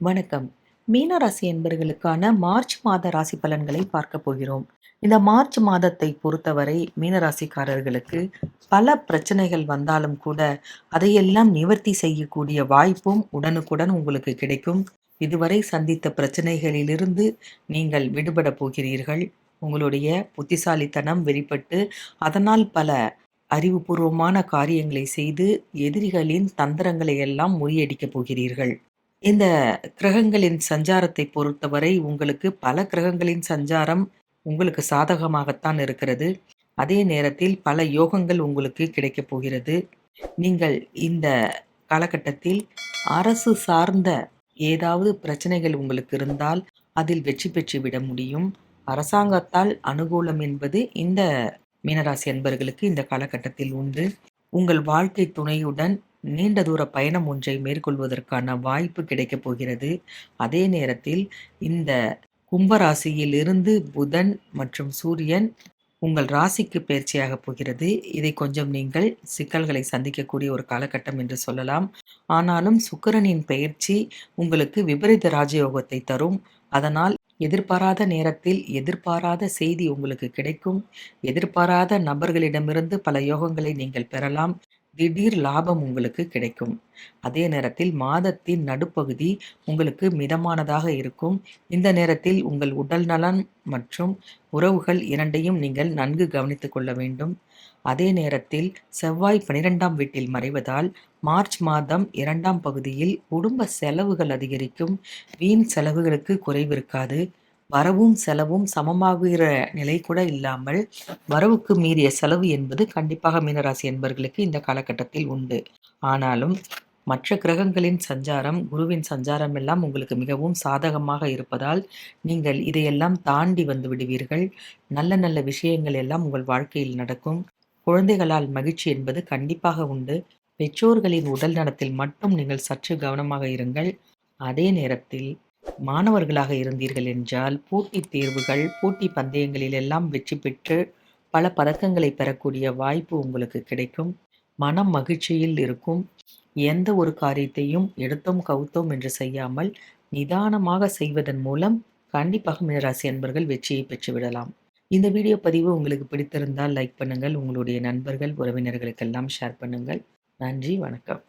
வணக்கம். மீனராசி என்பர்களுக்கான மார்ச் மாத ராசி பலன்களை பார்க்க போகிறோம். இந்த மார்ச் மாதத்தை பொறுத்தவரை மீனராசிக்காரர்களுக்கு பல பிரச்சனைகள் வந்தாலும் கூட அதையெல்லாம் நிவர்த்தி செய்யக்கூடிய வாய்ப்பும் உடனுக்குடன் உங்களுக்கு கிடைக்கும். இதுவரை சந்தித்த பிரச்சனைகளிலிருந்து நீங்கள் விடுபட போகிறீர்கள். உங்களுடைய புத்திசாலித்தனம் வெளிப்பட்டு அதனால் பல அறிவுபூர்வமான காரியங்களை செய்து எதிரிகளின் தந்திரங்களை எல்லாம் முறியடிக்கப் போகிறீர்கள். இந்த கிரகங்களின் சஞ்சாரத்தை பொறுத்தவரை உங்களுக்கு பல கிரகங்களின் சஞ்சாரம் உங்களுக்கு சாதகமாகத்தான் இருக்கிறது. அதே நேரத்தில் பல யோகங்கள் உங்களுக்கு கிடைக்கப் போகிறது. நீங்கள் இந்த காலகட்டத்தில் அரசு சார்ந்த ஏதாவது பிரச்சனைகள் உங்களுக்கு இருந்தால் அதில் வெற்றி பெற்று விட முடியும். அரசாங்கத்தால் அனுகூலம் என்பது இந்த மீனராசி அன்பர்களுக்கு இந்த காலகட்டத்தில் உண்டு. உங்கள் வாழ்க்கை துணையுடன் நீண்ட தூர பயணம் ஒன்றை மேற்கொள்வதற்கான வாய்ப்பு கிடைக்கப் போகிறது. அதே நேரத்தில் இந்த கும்பராசியில் இருந்து புதன் மற்றும் சூரியன் உங்கள் ராசிக்கு பயிற்சியாக போகிறது. இதை கொஞ்சம் நீங்கள் சிக்கல்களை சந்திக்கக்கூடிய ஒரு காலகட்டம் என்று சொல்லலாம். ஆனாலும் சுக்கரனின் பயிற்சி உங்களுக்கு விபரீத ராஜயோகத்தை தரும். அதனால் எதிர்பாராத நேரத்தில் எதிர்பாராத செய்தி உங்களுக்கு கிடைக்கும். எதிர்பாராத நபர்களிடமிருந்து பல யோகங்களை நீங்கள் பெறலாம். திடீர் லாபம் உங்களுக்கு கிடைக்கும். அதே நேரத்தில் மாதத்தின் நடுப்பகுதி உங்களுக்கு மிதமானதாக இருக்கும். இந்த நேரத்தில் உங்கள் உடல் நலன் மற்றும் உறவுகள் இரண்டையும் நீங்கள் நன்கு கவனித்துக் கொள்ள வேண்டும். அதே நேரத்தில் செவ்வாய் பனிரெண்டாம் வீட்டில் மறைவதால் மார்ச் மாதம் இரண்டாம் பகுதியில் குடும்ப செலவுகள் அதிகரிக்கும். வீண் செலவுகளுக்கு குறைவிருக்காது. வரவும் செலவும் சமமாகிற நிலை கூட இல்லாமல் வரவுக்கு மீறிய செலவு என்பது கண்டிப்பாக மீனராசி என்பர்களுக்கு இந்த காலகட்டத்தில் உண்டு. ஆனாலும் மற்ற கிரகங்களின் சஞ்சாரம் குருவின் சஞ்சாரம் எல்லாம் உங்களுக்கு மிகவும் சாதகமாக இருப்பதால் நீங்கள் இதையெல்லாம் தாண்டி வந்து விடுவீர்கள். நல்ல நல்ல விஷயங்கள் எல்லாம் உங்கள் வாழ்க்கையில் நடக்கும். குழந்தைகளால் மகிழ்ச்சி என்பது கண்டிப்பாக உண்டு. பெற்றோர்களின் உடல் நலத்தில் மட்டும் நீங்கள் சற்று கவனமாக இருங்கள். அதே நேரத்தில் மாணவர்களாக இருந்தீர்கள் என்றால் போட்டித் தேர்வுகள் போட்டி பந்தயங்களில் எல்லாம் வெற்றி பெற்று பல பதக்கங்களை பெறக்கூடிய வாய்ப்பு உங்களுக்கு கிடைக்கும். மனம் மகிழ்ச்சியில் இருக்கும். எந்த ஒரு காரியத்தையும் எடுத்தோம் கவுத்தோம் என்று செய்யாமல் நிதானமாக செய்வதன் மூலம் கண்டிப்பாக மீனராசி அன்பர்கள் வெற்றியை பெற்றுவிடலாம் இந்த வீடியோ பதிவு உங்களுக்கு பிடித்திருந்தால் லைக் பண்ணுங்கள். உங்களுடைய நண்பர்கள் உறவினர்களுக்கெல்லாம் ஷேர் பண்ணுங்கள். நன்றி வணக்கம்.